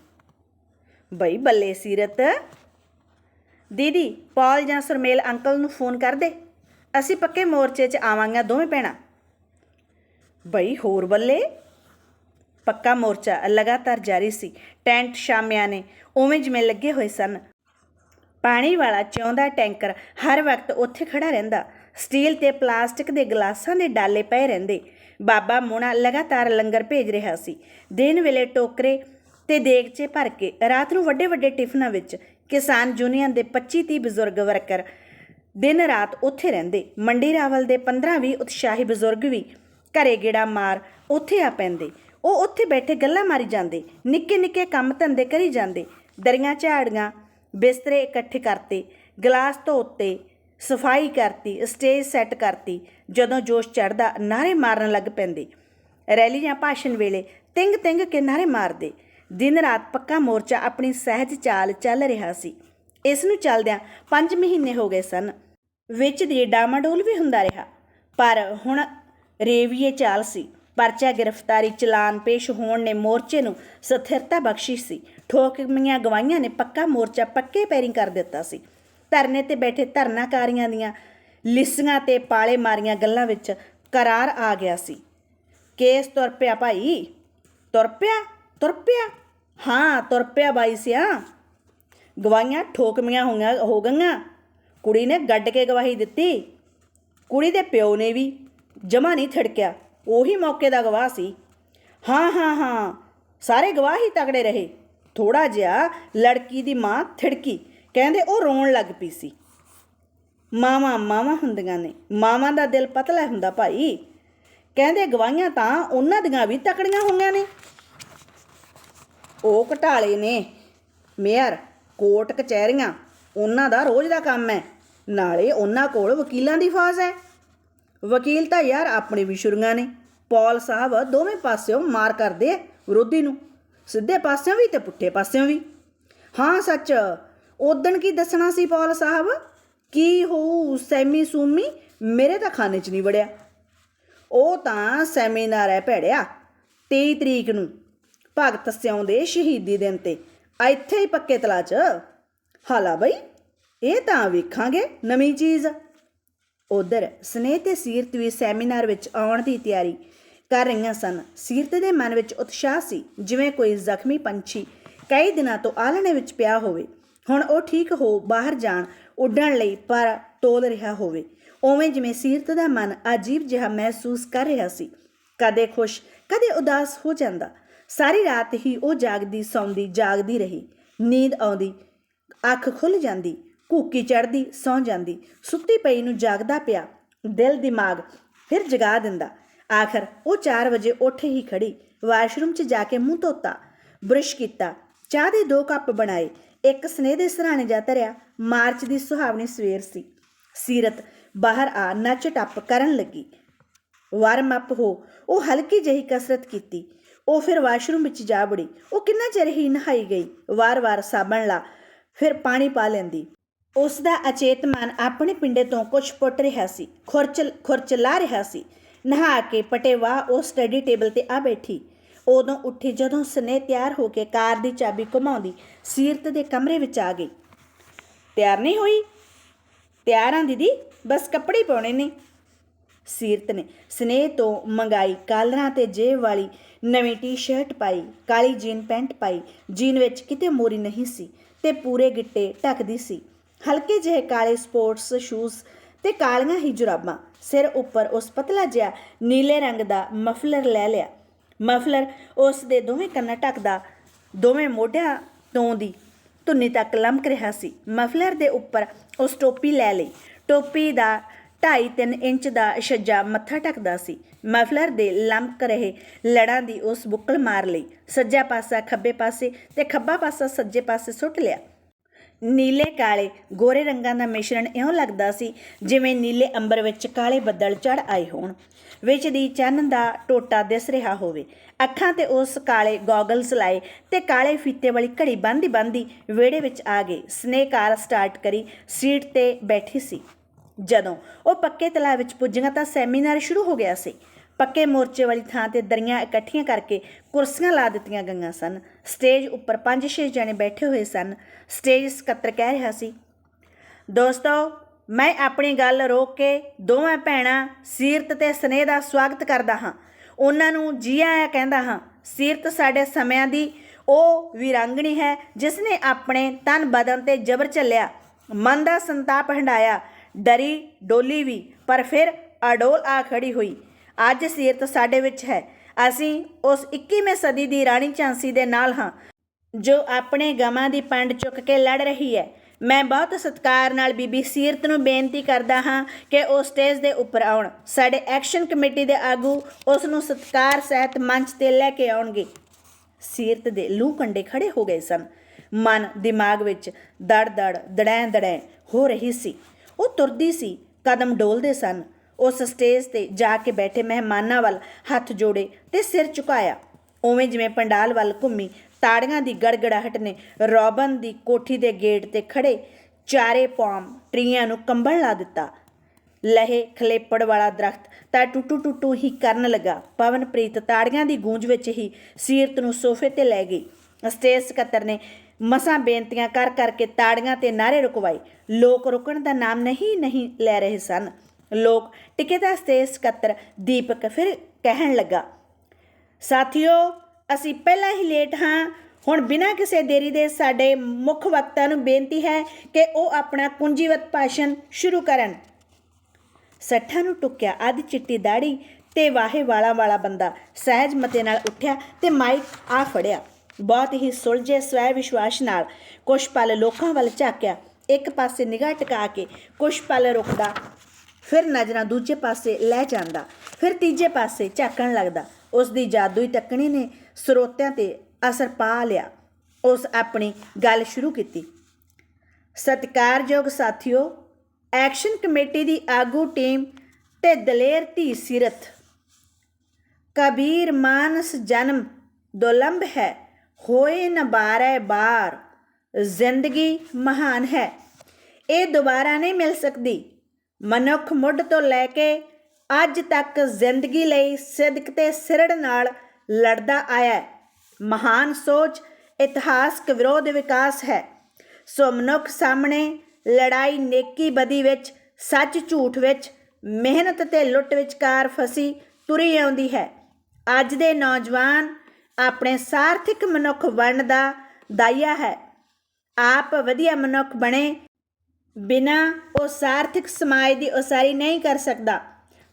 ਬਈ ਬੱਲੇ ਸੀਰਤ ਦੀਦੀ, ਪੌਲ ਜਾਂ ਸਰਮੇਲ ਅੰਕਲ ਨੂੰ ਫੋਨ ਕਰ ਦੇ। ਅਸੀਂ ਪੱਕੇ ਮੋਰਚੇ 'ਚ ਆਵਾਂਗੇ ਦੋਵੇਂ ਭੈਣਾਂ। ਬਈ ਹੋਰ ਬੱਲੇ। ਪੱਕਾ ਮੋਰਚਾ ਲਗਾਤਾਰ ਜਾਰੀ ਸੀ। ਟੈਂਟ ਸ਼ਾਮਿਆਂ ਨੇ ਉਵੇਂ ਜਿਵੇਂ ਲੱਗੇ ਹੋਏ ਸਨ। ਪਾਣੀ ਵਾਲਾ ਚੌਂਦਾ ਟੈਂਕਰ ਹਰ ਵਕਤ ਉੱਥੇ ਖੜਾ ਰਹਿੰਦਾ। ਸਟੀਲ ਤੇ ਪਲਾਸਟਿਕ ਦੇ ਗਲਾਸਾਂ ਦੇ ਡਾਲੇ ਪਏ ਰਹਿੰਦੇ। ਬਾਬਾ ਮੋਣਾ ਲਗਾਤਾਰ ਲੰਗਰ ਭੇਜ ਰਿਹਾ ਸੀ। ਦਿਨ ਵੇਲੇ ਟੋਕਰੇ ਤੇ ਦੇਗਚੇ ਭਰ ਕੇ ਰਾਤ ਨੂੰ ਵੱਡੇ ਵੱਡੇ ਟਿਫਨਾਂ ਵਿੱਚ ਕਿਸਾਨ ਯੂਨੀਅਨ ਦੇ 25-30 ਬਜ਼ੁਰਗ ਵਰਕਰ ਦਿਨ ਰਾਤ ਉੱਥੇ ਰਹਿੰਦੇ। ਮੰਡੀ ਰਾਵਲ ਦੇ 15-20 ਉਤਸ਼ਾਹੀ ਬਜ਼ੁਰਗ ਵੀ ਘਰੇ ਗੇੜਾ ਮਾਰ ਉੱਥੇ ਆ ਪੈਂਦੇ। ਉਹ ਉੱਥੇ ਬੈਠੇ ਗੱਲਾਂ ਮਾਰੀ ਜਾਂਦੇ, ਨਿੱਕੇ ਨਿੱਕੇ ਕੰਮ ਧੰਦੇ ਕਰੀ ਜਾਂਦੇ। ਦਰੀਆਂ ਝਾੜੀਆਂ, ਬਿਸਤਰੇ ਇਕੱਠੇ ਕਰਤੇ, ਗਲਾਸ ਧੋਤੇ, ਸਫ਼ਾਈ ਕਰਤੀ, ਸਟੇਜ ਸੈੱਟ ਕਰਤੀ, ਜਦੋਂ ਜੋਸ਼ ਚੜਦਾ ਨਾਰੇ ਮਾਰਨ ਲੱਗ ਪੈਂਦੇ। ਰੈਲੀਆਂ ਭਾਸ਼ਣ ਵੇਲੇ ਤਿੰਗ ਤਿੰਗ ਕੇ ਨਾਰੇ ਮਾਰਦੇ। ਦਿਨ ਰਾਤ ਪੱਕਾ ਮੋਰਚਾ ਆਪਣੀ ਸਹਿਜ ਚਾਲ ਚੱਲ ਰਿਹਾ ਸੀ। ਇਸ ਨੂੰ ਚੱਲਦਿਆਂ 5 ਮਹੀਨੇ ਹੋ ਗਏ ਸਨ। ਵਿੱਚ ਦੀ ਡਾਮਾਡੋਲ ਵੀ ਹੁੰਦਾ ਰਿਹਾ। ਪਰ ਹੁਣ ਰੇਵੀਏ ਚਾਲ ਸੀ। ਪਰਚਾ ਗ੍ਰਿਫਤਾਰੀ ਚਲਾਨ ਪੇਸ਼ ਹੋਣ ਨੇ ਮੋਰਚੇ ਨੂੰ ਸਥਿਰਤਾ ਬਖਸ਼ੀ ਸੀ। ਠੋਕਮੀਆਂ ਗਵਾਈਆਂ ਨੇ ਪੱਕਾ ਮੋਰਚਾ ਪੱਕੇ ਪੈਰੀਂ ਕਰ ਦਿੱਤਾ ਸੀ। ਧਰਨੇ ਤੇ ਬੈਠੇ ਧਰਨਾਕਾਰੀਆਂ ਦੀਆਂ ਲਿਸੀਆਂ ਤੇ ਪਾਲੇ ਮਾਰੀਆਂ ਗੱਲਾਂ ਵਿੱਚ ਕਰਾਰ ਆ ਗਿਆ ਸੀ। ਕੇਸ ਤੁਰ ਪਿਆ ਭਾਈ। ਤੁਰ ਪਿਆ? ਤੁਰ ਪਿਆ। ਹਾਂ, ਤੁਰ ਪਿਆ ਬਾਈ ਸਿਆ। ਗਵਾਈਆਂ ਠੋਕਮੀਆਂ ਹੋਈਆਂ ਹੋ ਗਈਆਂ। ਕੁੜੀ ਨੇ ਗੱਡ ਕੇ ਗਵਾਹੀ ਦਿੱਤੀ। ਕੁੜੀ ਦੇ ਪਿਓ ਨੇ ਵੀ ਜਮਾ ਨਹੀਂ ਥੜਕਿਆ। ਉਹੀ ਮੌਕੇ ਦਾ ਗਵਾਹ ਸੀ। ਹਾਂ ਹਾਂ ਹਾਂ। ਸਾਰੇ ਗਵਾਹ ਹੀ ਤਗੜੇ ਰਹੇ। ਥੋੜਾ ਜਿਹਾ ਲੜਕੀ ਦੀ ਮਾਂ ਥਿੜਕੀ। ਕਹਿੰਦੇ ਉਹ ਰੋਣ ਲੱਗ ਪਈ ਸੀ। ਮਾਵਾਂ ਮਾਵਾਂ ਹੁੰਦੀਆਂ ਨੇ। ਮਾਵਾਂ ਦਾ ਦਿਲ ਪਤਲਾ ਹੁੰਦਾ ਭਾਈ। ਕਹਿੰਦੇ ਗਵਾਹੀਆਂ ਤਾਂ ਉਹਨਾਂ ਦੀਆਂ ਵੀ ਤਕੜੀਆਂ ਹੋਈਆਂ ਨੇ। ਉਹ ਘਟਾਲੇ ਨੇ। ਮੇਅਰ, ਕੋਰਟ ਕਚਹਿਰੀਆਂ, ਉਹਨਾਂ ਦਾ ਰੋਜ਼ ਦਾ ਕੰਮ ਹੈ। ਨਾਲੇ ਉਹਨਾਂ ਕੋਲ ਵਕੀਲਾਂ ਦੀ ਫੌਜ ਹੈ। ਵਕੀਲ ਤਾਂ ਯਾਰ ਆਪਣੇ ਵੀ ਸ਼ੁਰੂਆਂ ਨੇ। ਪੌਲ ਸਾਹਿਬ ਦੋਵੇਂ ਪਾਸਿਓਂ ਮਾਰ ਕਰਦੇ ਆ ਵਿਰੋਧੀ ਨੂੰ। ਸਿੱਧੇ ਪਾਸਿਓਂ ਵੀ ਤੇ ਪੁੱਠੇ ਪਾਸਿਓਂ ਵੀ। ਹਾਂ, ਸੱਚ ਉਦਣ ਕੀ ਦੱਸਣਾ ਸੀ ਪੌਲ ਸਾਹਿਬ? ਕੀ ਹੋਊ ਸੈਮੀ ਸੂਮੀ ਮੇਰੇ ਤਾਂ ਖਾਨੇ 'ਚ ਨਹੀਂ ਵੜਿਆ। ਉਹ ਤਾਂ ਸੈਮੀਨਾਰ ਹੈ ਭੈੜਿਆ 23 ਤਰੀਕ ਨੂੰ। ਭਗਤ ਸਿਉਂ ਦੇ ਸ਼ਹੀਦੀ ਦਿਨ ਤੇ। ਇੱਥੇ ਹੀ ਪੱਕੇ ਤਲਾ 'ਚ। ਹਾਲਾ ਬਈ, ਇਹ ਤਾਂ ਵੇਖਾਂਗੇ ਨਵੀਂ ਚੀਜ਼। ਉਧਰ ਸਨੇਹ ਤੇ ਸੀਰਤ ਵੀ ਸੈਮੀਨਾਰ ਵਿੱਚ ਆਉਣ ਦੀ ਤਿਆਰੀ ਕਰ ਰਹੀਆਂ ਸਨ। ਸੀਰਤ ਦੇ ਮਨ ਵਿੱਚ ਉਤਸ਼ਾਹ ਸੀ, ਜਿਵੇਂ ਕੋਈ ਜ਼ਖਮੀ ਪੰਛੀ ਕਈ ਦਿਨਾਂ ਤੋਂ ਆਲਣੇ ਵਿੱਚ ਪਿਆ ਹੋਵੇ। ਹੁਣ ਉਹ ਠੀਕ ਹੋ ਬਾਹਰ ਜਾਣ, ਉੱਡਣ ਲਈ ਪਰ ਤੋਲ ਰਿਹਾ ਹੋਵੇ। ਉਵੇਂ ਜਿਵੇਂ ਸੀਰਤ ਦਾ ਮਨ ਅਜੀਬ ਜਿਹਾ ਮਹਿਸੂਸ ਕਰ ਰਿਹਾ ਸੀ। ਕਦੇ ਖੁਸ਼, ਕਦੇ ਉਦਾਸ ਹੋ ਜਾਂਦਾ। ਸਾਰੀ ਰਾਤ ਹੀ ਉਹ ਜਾਗਦੀ, ਸੌਂਦੀ, ਜਾਗਦੀ ਰਹੀ। ਨੀਂਦ ਆਉਂਦੀ, ਅੱਖ ਖੁੱਲ ਜਾਂਦੀ ਕੂਕੀ ਚੜਦੀ ਸੌਂ ਜਾਂਦੀ। ਸੁੱਤੀ ਪਈ ਨੂੰ ਜਾਗਦਾ ਪਿਆ, ਦਿਲ ਦਿਮਾਗ ਫਿਰ ਜਗਾ ਦਿੰਦਾ। ਆਖਰ ਉਹ 4 ਵਜੇ ਉੱਠ ਹੀ ਖੜੀ, ਵਾਸ਼ਰੂਮ 'ਚ ਜਾ ਕੇ ਮੂੰਹ ਧੋਤਾ, ਬ੍ਰਸ਼ ਕੀਤਾ, ਚਾਹ ਦੇ ਦੋ ਕੱਪ ਬਣਾਏ, ਇੱਕ ਸਨੇਹ ਦੇ ਸਰਾਣੇ ਜਾ ਧਰਿਆ, ਮਾਰਚ ਦੀ ਸੁਹਾਵਣੀ ਸਵੇਰ ਸੀ। ਸੀਰਤ ਬਾਹਰ ਆ ਨੱਚ ਟੱਪ ਕਰਨ ਲੱਗੀ। ਵਾਰਮ ਅਪ ਹੋ, ਉਹ ਹਲਕੀ ਜਿਹੀ ਕਸਰਤ ਕੀਤੀ। ਉਹ ਫਿਰ ਵਾਸ਼ਰੂਮ ਵਿੱਚ ਜਾ ਵੜੀ। ਉਹ ਕਿੰਨਾ ਚਿਰ ਹੀ ਨਹਾਈ ਗਈ। ਵਾਰ-ਵਾਰ ਸਾਬਣ ਲਾ, ਫਿਰ ਪਾਣੀ ਪਾ ਲੈਂਦੀ। ਉਸ ਦਾ ਅਚੇਤ ਮਨ ਆਪਣੇ ਪਿੰਡੇ ਤੋਂ ਕੁਝ ਪੁੱਟ ਰਿਹਾ ਸੀ। ਖੁਰਚਲ ਖੁਰਚਲਾ ਰਿਹਾ ਸੀ। ਨਹਾ ਕੇ ਪਟੇਵਾ ਉਹ ਸਟੱਡੀ ਟੇਬਲ ਤੇ ਆ ਬੈਠੀ। ਉਦੋਂ ਉੱਠੀ ਜਦੋਂ ਸਨੇ ਤਿਆਰ ਹੋ ਕੇ ਕਾਰ ਦੀ ਚਾਬੀ ਘੁਮਾਉਂਦੀ, ਸੀਰਤ ਦੇ ਕਮਰੇ ਵਿੱਚ ਆ ਗਈ। ਤਿਆਰ ਨਹੀਂ ਹੋਈ? ਤਿਆਰ ਆਂ ਦੀਦੀ, ਬਸ ਕੱਪੜੇ ਪਾਉਣੇ ਨੇ। ਸੀਰਤ ਨੇ। ਸਨੇਹ ਤੋਂ ਮੰਗਾਈ ਕਾਲਰਾਂ ਤੇ ਜੇਬ ਵਾਲੀ ਨਵੀਂ ਟੀ-ਸ਼ਰਟ ਪਾਈ, ਕਾਲੀ ਜੀਨ ਪੈਂਟ ਪਾਈ, ਜੀਨ ਵਿੱਚ ਕਿਤੇ ਮੋਰੀ ਨਹੀਂ ਸੀ ਤੇ ਪੂਰੇ ਗਿੱਟੇ ਢੱਕਦੀ ਸੀ। ਹਲਕੇ ਜਿਹੇ ਕਾਲੇ ਸਪੋਰਟਸ ਸ਼ੂਜ਼ ਤੇ ਕਾਲੀਆਂ ਹੀ ਜੁਰਾਬਾਂ, ਸਿਰ ਉੱਪਰ ਉਸ ਪਤਲਾ ਜਿਹਾ ਨੀਲੇ ਰੰਗ ਦਾ ਮਫਲਰ ਲੈ ਲਿਆ। ਮਫਲਰ ਉਸ ਦੇ ਦੋਵੇਂ ਕੰਨਾਂ ਢੱਕਦਾ, ਦੋਵੇਂ ਮੋਢਿਆਂ ਤੋਂ ਦੀ ਧੁੰਨੀ ਤੱਕ ਲਮਕ ਰਿਹਾ ਸੀ। ਮਫਲਰ ਦੇ ਉੱਪਰ ਉਸ ਟੋਪੀ ਲੈ ਲਈ। ਟੋਪੀ ਦਾ 2.5-3 ਇੰਚ ਦਾ ਛੱਜਾ ਮੱਥਾ ਢੱਕਦਾ ਸੀ। ਮਫਲਰ ਦੇ ਲਮਕ ਰਹੇ ਲੜਾਂ ਦੀ ਉਸ ਬੁੱਕਲ ਮਾਰ ਲਈ। ਸੱਜਾ ਪਾਸਾ ਖੱਬੇ ਪਾਸੇ ਤੇ ਖੱਬਾ ਪਾਸਾ ਸੱਜੇ ਪਾਸੇ ਸੁੱਟ ਲਿਆ। ਨੀਲੇ ਕਾਲੇ, ਗੋਰੇ ਰੰਗਾਂ ਦਾ ਮਿਸ਼ਰਣ ਇਉਂ ਲੱਗਦਾ ਸੀ ਜਿਵੇਂ ਨੀਲੇ ਅੰਬਰ ਵਿੱਚ ਕਾਲੇ ਬੱਦਲ ਚੜ ਆਏ ਹੋਣ। ਵਿੱਚ ਦੀ ਚੰਨ ਦਾ ਟੋਟਾ ਦਿਸ ਰਿਹਾ ਹੋਵੇ। ਅੱਖਾਂ ਤੇ ਉਸ ਕਾਲੇ ਗੋਗਲਸ ਲਾਏ ਤੇ ਕਾਲੇ ਫੀਤੇ ਵਾਲੀ ਘੜੀ ਬੰਦੀ ਬੰਦੀ ਵਿਹੜੇ ਵਿੱਚ ਆ ਗਏ ਸਨੇਹ ਕਾਰ ਸਟਾਰਟ ਕਰੀ। ਸੀਟ ਤੇ ਬੈਠੀ ਸੀ। ਜਦੋਂ ਉਹ ਪੱਕੇ ਤਲਾਅ ਵਿੱਚ ਪੁੱਜੀਆਂ ਤਾਂ ਸੈਮੀਨਾਰ ਸ਼ੁਰੂ ਹੋ ਗਿਆ ਸੀ। ਪੱਕੇ ਮੋਰਚੇ ਵਾਲੀ ਥਾਂ ਤੇ ਦਰੀਆਂ ਇਕੱਠੀਆਂ ਕਰਕੇ ਕੁਰਸੀਆਂ ਲਾ ਦਿੱਤੀਆਂ ਗਈਆਂ ਸਨ। ਸਟੇਜ ਉੱਪਰ 5-6 ਜਣੇ ਬੈਠੇ ਹੋਏ ਸਨ। ਸਟੇਜ ਸਕੱਤਰ ਕਹਿ ਰਿਹਾ ਸੀ, ਦੋਸਤੋ, ਮੈਂ ਆਪਣੀ ਗੱਲ ਰੋਕ ਕੇ ਦੋਵਾਂ ਭੈਣਾਂ ਸੀਰਤ ਤੇ ਸਨੇਹ ਦਾ ਸਵਾਗਤ ਕਰਦਾ ਹਾਂ। ਉਹਨਾਂ ਨੂੰ ਜੀ ਆਇਆਂ ਕਹਿੰਦਾ ਹਾਂ, ਸੀਰਤ ਸਾਡੇ ਸਮਿਆਂ ਦੀ ਉਹ ਵੀਰਾਂਗਣੀ ਹੈ ਜਿਸ ਨੇ ਆਪਣੇ ਤਨ ਬਦਨ ਤੇ ਜ਼ਬਰ ਝੱਲਿਆ ਮਨ ਦਾ ਸੰਤਾਪ ਹੰਡਾਇਆ ਡਰੀ, ਡੋਲੀ ਵੀ, ਪਰ ਫਿਰ ਅਡੋਲ ਆ ਖੜੀ ਹੋਈ। ਅੱਜ ਸੀਰਤ ਸਾਡੇ ਵਿੱਚ ਹੈ। ਅਸੀਂ ਉਸ 21ਵੀਂ ਸਦੀ ਦੀ ਰਾਣੀ ਝਾਂਸੀ ਦੇ ਨਾਲ ਹਾਂ, ਜੋ ਆਪਣੇ ਗਮਾਂ ਦੀ ਪੰਡ ਚੁੱਕ ਕੇ ਲੜ ਰਹੀ ਹੈ। ਮੈਂ ਬਹੁਤ ਸਤਿਕਾਰ ਨਾਲ ਬੀਬੀ ਸੀਰਤ ਨੂੰ ਬੇਨਤੀ ਕਰਦਾ ਹਾਂ ਕਿ ਉਹ ਸਟੇਜ ਦੇ ਉੱਪਰ ਆਉਣ। ਸਾਡੇ ਐਕਸ਼ਨ ਕਮੇਟੀ ਦੇ ਆਗੂ ਉਸ ਨੂੰ ਸਤਿਕਾਰ ਸਹਿਤ ਮੰਚ ਤੇ ਲੈ ਕੇ ਆਉਣਗੇ। ਸੀਰਤ ਦੇ ਲੂ ਕੰਡੇ ਖੜੇ ਹੋ ਗਏ ਸਨ। ਮਨ ਦਿਮਾਗ ਵਿੱਚ ਦੜ ਦੜ ਦੜੈਂ ਦੜੈਂ ਹੋ ਰਹੀ ਸੀ। ਉਹ ਤੁਰਦੀ ਸੀ, ਕਦਮ ਡੋਲਦੇ ਸਨ। ਉਸ ਸਟੇਜ ਤੇ ਜਾ ਕੇ ਬੈਠੇ ਮਹਿਮਾਨਾਂ ਵੱਲ ਹੱਥ ਜੋੜੇ ਤੇ ਸਿਰ ਝੁਕਾਇਆ। ਉਵੇਂ ਜਿਵੇਂ ਪੰਡਾਲ ਵੱਲ ਘੁੰਮੀ, ਤਾੜੀਆਂ ਦੀ ਗੜਗੜਾਹਟ ਨੇ ਰੋਬਨ ਦੀ ਕੋਠੀ ਦੇ ਗੇਟ ਤੇ ਖੜੇ ਚਾਰੇ ਪੌਮ ਟਰੀਆਂ ਨੂੰ ਕੰਬਣ ਲਾ ਦਿੱਤਾ। ਲਹੇ ਖਲੇਪੜ ਵਾਲਾ ਦਰਖਤ ਤਾਂ ਟੁੱਟੂ ਟੁੱਟੂ ਹੀ ਕਰਨ ਲੱਗਾ। ਪਵਨਪ੍ਰੀਤ ਤਾੜੀਆਂ ਦੀ ਗੂੰਜ ਵਿੱਚ ਹੀ ਸੀਰਤ ਨੂੰ ਸੋਫੇ ਤੇ ਲੈ ਗਈ। ਸਟੇਜ ਸਕੱਤਰ ਨੇ ਮਸਾਂ ਬੇਨਤੀਆਂ ਕਰ ਕਰਕੇ ਤਾੜੀਆਂ ਤੇ ਨਾਰੇ ਰੁਕਵਾਏ। ਲੋਕ ਰੁਕਣ ਦਾ ਨਾਮ ਨਹੀਂ ਨਹੀਂ ਲੈ ਰਹੇ ਸਨ। ਲੋਕ ਟਿਕੇ ਦਾ ਸਟੇਜ ਸਕੱਤਰ ਦੀਪਕ ਫਿਰ ਕਹਿਣ ਲੱਗਾ, ਸਾਥੀਓ, ਅਸੀਂ ਪਹਿਲਾਂ ਹੀ ਲੇਟ ਹਾਂ। ਹੁਣ ਬਿਨਾਂ ਕਿਸੇ ਦੇਰੀ ਦੇ ਸਾਡੇ ਮੁੱਖ ਵਕਤਾਂ ਨੂੰ ਬੇਨਤੀ ਹੈ ਕਿ ਉਹ ਆਪਣਾ ਕੁੰਜੀਵਤ ਭਾਸ਼ਣ ਸ਼ੁਰੂ ਕਰਨ। ਸੱਠਾਂ ਨੂੰ ਟੁੱਕਿਆ ਅੱਧ ਚਿੱਟੀ ਦਾੜੀ ਤੇ ਵਾਹੇ ਵਾਲਾ ਵਾਲਾ ਬੰਦਾ ਸਹਿਜ ਮਤੇ ਨਾਲ ਉੱਠਿਆ ਤੇ ਮਾਈਕ ਆ ਫੜਿਆ। ਬਹੁਤ ਹੀ ਸੁਲਝੇ ਸਵੈ ਵਿਸ਼ਵਾਸ ਨਾਲ ਕੁਛ ਪਲ ਲੋਕਾਂ ਵੱਲ ਝਾਕਿਆ, ਇੱਕ ਪਾਸੇ ਨਿਗਾਹ ਟਿਕਾ ਕੇ ਕੁਛ ਪਲ ਰੁਕਦਾ, ਫਿਰ ਨਜ਼ਰਾਂ ਦੂਜੇ ਪਾਸੇ ਲੈ ਜਾਂਦਾ, ਫਿਰ ਤੀਜੇ ਪਾਸੇ ਝਾਕਣ ਲੱਗਦਾ। ਉਸ ਦੀ ਜਾਦੂਈ ਟੱਕਣੀ ਨੇ ਸਰੋਤਿਆਂ ਤੇ ਅਸਰ ਪਾ ਲਿਆ। ਉਸ ਆਪਣੀ ਗੱਲ ਸ਼ੁਰੂ ਕੀਤੀ। ਸਤਿਕਾਰਯੋਗ ਸਾਥੀਓ, ਐਕਸ਼ਨ ਕਮੇਟੀ ਦੀ ਆਗੂ ਟੀਮ ਤੇ ਦਲੇਰ ਧੀ ਸਿਰਤ। ਕਬੀਰ ਮਾਨਸ ਜਨਮ ਦੁਲੰਭ ਹੈ। ਹੋਏ ਨ ਬਾਰੇ ਬਾਰ, ਜ਼ਿੰਦਗੀ ਮਹਾਨ ਹੈ। ਇਹ ਦੁਬਾਰਾ ਨਹੀਂ ਮਿਲ ਸਕਦੀ। ਮਨੁੱਖ ਮੁੱਢ ਤੋਂ ਲੈ ਕੇ ਅੱਜ ਤੱਕ ਜ਼ਿੰਦਗੀ ਲਈ ਸਿਦਕ ਤੇ ਸਿਰੜ ਨਾਲ ਲੜਦਾ ਆਇਆ ਹੈ। ਮਹਾਨ ਸੋਚ, ਇਤਿਹਾਸਕ ਵਿਰੋਧ ਵਿਕਾਸ ਹੈ। ਸੋ ਮਨੁੱਖ ਸਾਹਮਣੇ ਲੜਾਈ ਨੇਕੀ ਬਦੀ ਵਿੱਚ, ਸੱਚ ਝੂਠ ਵਿੱਚ, ਮਿਹਨਤ ਤੇ ਲੁੱਟ ਵਿਚਕਾਰ ਫਸੀ ਤੁਰੀ ਆਉਂਦੀ ਹੈ। ਅੱਜ ਦੇ ਨੌਜਵਾਨ ਆਪਣੇ ਸਾਰਥਿਕ ਮਨੁੱਖ ਬਣਨ ਦਾ ਦਾਇਆ ਹੈ। ਆਪ ਵਧੀਆ ਮਨੁੱਖ ਬਣੇ ਬਿਨਾ ਉਹ ਸਾਰਥਿਕ ਸਮਾਜ ਦੀ ਉਸਾਰੀ ਨਹੀਂ ਕਰ ਸਕਦਾ।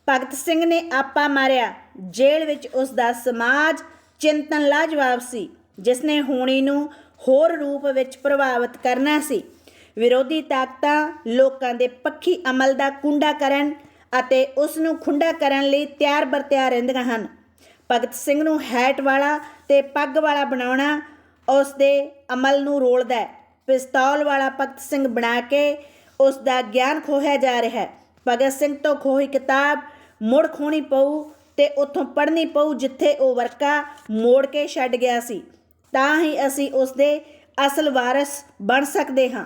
ਭਗਤ ਸਿੰਘ ਨੇ ਆਪਾ ਮਾਰਿਆ। ਜੇਲ੍ਹ ਵਿੱਚ ਉਸ ਦਾ ਸਮਾਜ ਚਿੰਤਨ ਲਾਜਵਾਬ ਸੀ, ਜਿਸ ਨੇ ਹੋਣੀ ਨੂੰ ਹੋਰ ਰੂਪ ਵਿੱਚ ਪ੍ਰਭਾਵਿਤ ਕਰਨਾ ਸੀ। ਵਿਰੋਧੀ ਤਾਕਤਾਂ ਲੋਕਾਂ ਦੇ ਪੱਖੀ ਅਮਲ ਦਾ ਕੁੰਡਾ ਕਰਨ ਅਤੇ ਉਸ ਨੂੰ ਖੁੰਡਾ ਕਰਨ ਲਈ ਤਿਆਰ ਬਰ ਤਿਆਰ ਰਹਿੰਦੀਆਂ ਹਨ। ਭਗਤ ਸਿੰਘ ਨੂੰ ਹੈਟ ਵਾਲਾ ਤੇ ਪੱਗ ਵਾਲਾ ਬਣਾਉਣਾ ਉਸ ਦੇ ਅਮਲ ਨੂੰ ਰੋਲਦਾ ਹੈ। ਪਿਸਤੌਲ ਵਾਲਾ ਭਗਤ ਸਿੰਘ ਬਣਾ ਕੇ ਉਸ ਦਾ ਗਿਆਨ ਖੋਹਿਆ ਜਾ ਰਿਹਾ ਹੈ। ਭਗਤ ਸਿੰਘ ਤੋਂ ਖੋਹੀ ਕਿਤਾਬ ਮੁੜ ਖੋਣੀ ਪਊ ਤੇ ਉੱਥੋਂ ਪੜ੍ਹਨੀ ਪਊ ਜਿੱਥੇ ਉਹ ਵਰਕਾ ਮੋੜ ਕੇ ਛੱਡ ਗਿਆ ਸੀ। ਤਾਂ ਹੀ ਅਸੀਂ ਉਸ ਦੇ ਅਸਲ ਵਾਰਸ ਬਣ ਸਕਦੇ ਹਾਂ।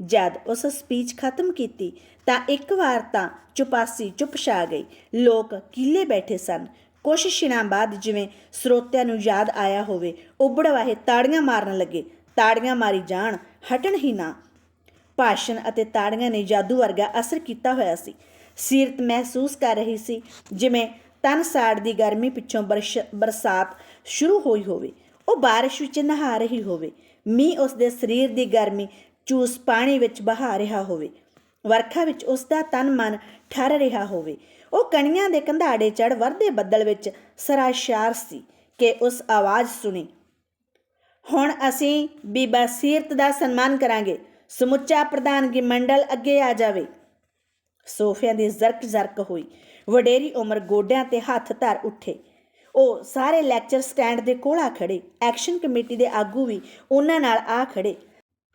ਜਦ ਉਸ ਸਪੀਚ ਖਤਮ ਕੀਤੀ ਤਾਂ ਇੱਕ ਵਾਰ ਤਾਂ ਚੁਪਾਸੀ ਚੁੱਪ ਛਾ ਗਈ। ਲੋਕ ਕੀਲੇ ਬੈਠੇ ਸਨ। ਕੁਛ ਛਿਣਾਂ ਬਾਅਦ ਜਿਵੇਂ ਸਰੋਤਿਆਂ ਨੂੰ ਯਾਦ ਆਇਆ ਹੋਵੇ, ਉੱਬੜ ਤਾੜੀਆਂ ਮਾਰਨ ਲੱਗੇ, ਤਾੜੀਆਂ ਮਾਰੀ ਜਾਣ, ਹਟਣ ਹੀ ਨਾ। ਭਾਸ਼ਣ ਅਤੇ ਤਾੜੀਆਂ ਨੇ ਜਾਦੂ ਵਰਗਾ ਅਸਰ ਕੀਤਾ ਹੋਇਆ ਸੀ। ਸੀਰਤ ਮਹਿਸੂਸ ਕਰ ਰਹੀ ਸੀ ਜਿਵੇਂ ਤਨ ਸਾੜ ਦੀ ਗਰਮੀ ਪਿੱਛੋਂ ਬਰਸ਼- ਬਰਸਾਤ ਸ਼ੁਰੂ ਹੋਈ ਹੋਵੇ, ਉਹ ਬਾਰਿਸ਼ ਵਿੱਚ ਨਹਾ ਰਹੀ ਹੋਵੇ, ਮੀਂਹ ਉਸ ਦੇ ਸਰੀਰ ਦੀ ਗਰਮੀ ਚੂਸ ਪਾਣੀ ਵਿੱਚ ਬਹਾ ਰਿਹਾ ਹੋਵੇ, ਵਰਖਾ ਵਿੱਚ ਉਸ ਦਾ ਤਨ ਮਨ ਠਰ ਰਿਹਾ ਹੋਵੇ ਉਹ ਕਣੀਆਂ ਦੇ ਕੰਧਾੜੇ ਚੜ ਵਰਦੇ ਬੱਦਲ ਵਿੱਚ ਸਰਾਸ਼ਾਰ ਸੀ ਕਿ ਉਸ ਆਵਾਜ਼ ਸੁਣੀ, ਹੁਣ ਅਸੀਂ ਬੀਬਾ ਸੀਰਤ ਦਾ ਸਨਮਾਨ ਕਰਾਂਗੇ, ਸਮੁੱਚਾ ਪ੍ਰਧਾਨਗੀ ਮੰਡਲ ਅੱਗੇ ਆ ਜਾਵੇ। ਸੋਫਿਆਂ ਦੀ ਜ਼ਰਕ ਜ਼ਰਕ ਹੋਈ। ਵਡੇਰੀ ਉਮਰ ਗੋਡਿਆਂ ਤੇ ਹੱਥ ਧਰ ਉੱਠੇ। ਉਹ ਸਾਰੇ ਲੈਕਚਰ ਸਟੈਂਡ ਦੇ ਕੋਲ ਆ ਖੜੇ ਐਕਸ਼ਨ ਕਮੇਟੀ ਦੇ ਆਗੂ ਵੀ ਉਹਨਾਂ ਨਾਲ ਆ ਖੜੇ